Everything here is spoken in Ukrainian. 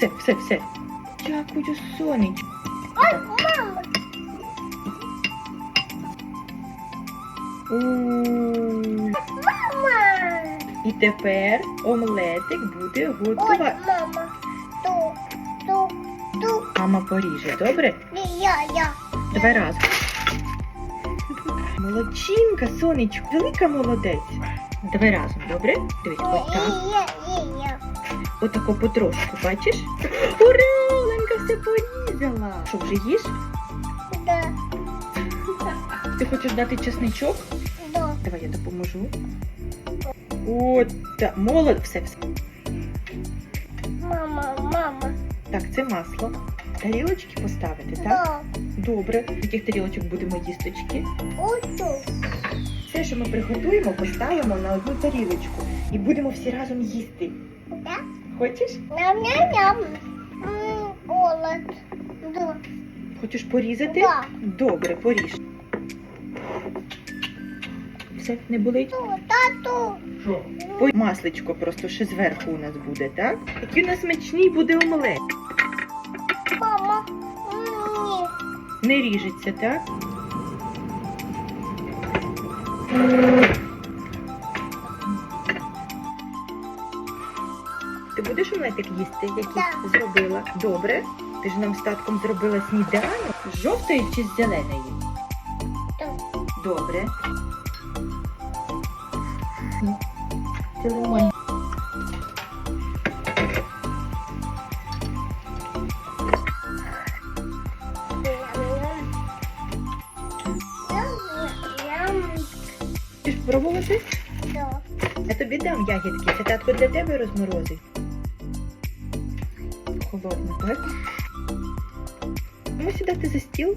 все, все, все. Дякую, сонечко. Ой, мама. Мама. І тепер омлетик буде Ой, мама. Ту, ту, ту. Мама поріже, добре? Не я, я. Давай разом. Молодчинка, сонечко, велика молодець. Давай разом, добре? Дивись, Не, отак. Отако потрошку, бачиш? Ура! Оленка все порізала. Що, вже їш? Да, Ти хочеш дати чесничок? да. Давай я допоможу. От, так, молод, все, все. Мама, мама. Так, це масло. Тарілочки поставити, так? Да. Добре. Яких тарілочок будемо їсточки? Ось тут. Все, що ми приготуємо, поставимо на одну тарілочку і будемо всі разом їсти. Да? Хочеш? Ням-ням-ням. Голод. Да. Хочеш порізати? Да. Добре, поріж. Все, не болить? Ту, тату. Ой, масличко просто ще зверху у нас буде, так? Який у нас смачний буде омлет. Мама. Ні. Не ріжеться, так? Ти будеш омлетик їсти, який Так. зробила? Добре. Ти ж нам з татком зробила сніданок з жовтої чи з зеленої? Добре. Цілуй. Ти ж пробувати? Да. Я тобі дам ягідки. Це татко для тебе розморозить. Холодно, так? Ну, сідати за стіл.